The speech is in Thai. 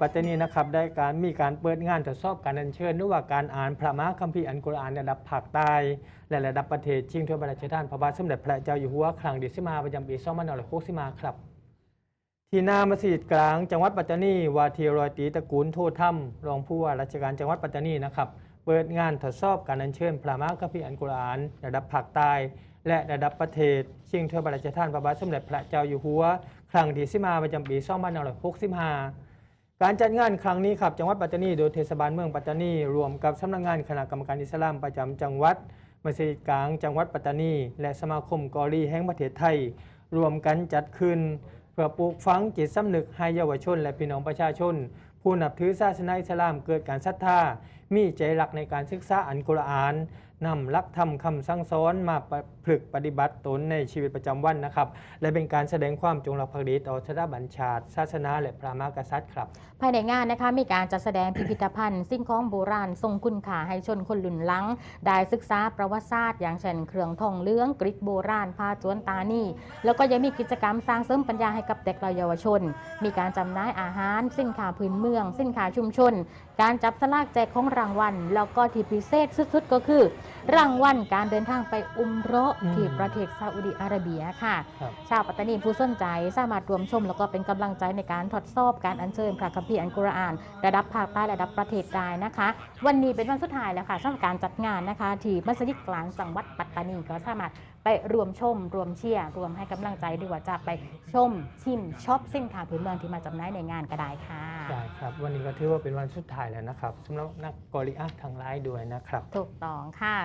ปัตตานีนะครับได้การมีการเปิดงานทดสอบการอัญเชิญหรือว่าการอ่านพระมหาคัมภีร์อันกุรอานระดับภาคใต้และระดับประเทศชิงถ้วยพระราชทานพระบาทสมเด็จพระเจ้าอยู่หัวครั้งที่สิมาประจำปี2560ครับ ที่หนามัสยิดกลางจังหวัดปัตตานีวาทีรอยตีตระกูลโทษถ้ำรองผู้ว่าราชการจังหวัดปัตตานีนะครับเปิดงานทดสอบการอัญเชิญพระมหาคัมภีร์อันกุรอานระดับภาคใต้และระดับประเทศชิงถ้วยพระราชทานพระบาทสมเด็จพระเจ้าอยู่หัว ครั้งที่สิมาประจำปี2565 การจัดงานครั้งนี้ครับจังหวัดปัตตานีโดยเทศบาลเมืองปัตตานีรวมกับสำนักงานคณะกรรมการอิสลามประจำจังหวัดมัสยิดกลางจังหวัดปัตตานี และสมาคมกอรีแห่งประเทศไทย รวมกันจัดขึ้น เพื่อปลูกฝังจิตสำนึกให้เยาวชน และพี่น้องประชาชนผู้นับถือศาสนาอิสลามเกิดการศรัทธา มีใจรักในการศึกษาอันกุรอานนำลักธรรมคำสั่งสอนมาประพฤกปฏิบัติตนในชีวิตประจำวันนะครับ และเป็นการแสดงความจงรักภักดีต่อสถาบันชาติ ศาสนาและพระมหากษัตริย์ครับ ภายในงานนะคะมีการจัดแสดงพิพิธภัณฑ์สิ่งของโบราณทรงคุณค่าให้ชนคนหลุ่นหลัง ได้ศึกษาประวัติศาสตร์อย่างเช่นเครื่องทองเหลืองกริกโบราณผ้าจวนตานี่ แล้วก็ยังมีกิจกรรมสร้างเสริมปัญญาให้กับเด็กเยาวชน มีการจำหน่ายอาหารสินค้าพื้นเมืองมือง สินค้าชุมชน การจับสลากแจกของรางวัล แล้วก็ที่พิเศษสุดๆ ก็คือรางวัลการเดินทางไปอุมเราะห์อืมที่ประเทศซาอุดิอาระเบียค่ะ ครับ ชาวปัตตานีผู้สนใจสามารถรวมชม แล้วก็เป็นกำลังใจในการทดสอบการอัญเชิญพระคัมภีร์อันกุรอาน ระดับภาคใต้ระดับประเทศได้นะคะ วันนี้เป็นวันสุดท้ายแล้วค่ะสำหรับการจัดงานนะคะ ที่มัสยิดกลางจังหวัดปัตตานีก็สามารถไปรวมชม รวมเชียร์รวมให้กำลังใจหรือว่าจะไปชมชิมช็อปสินค้าพื้นเมืองที่มาจำหน่ายในงานก็ได้ค่ะได้ครับ วันนี้ก็ถือว่าเป็นวันสุดท้ายแล้วนะครับสำหรับนักกอริอะห์ทั้งหลายด้วยนะครับ ถูกต้องค่ะ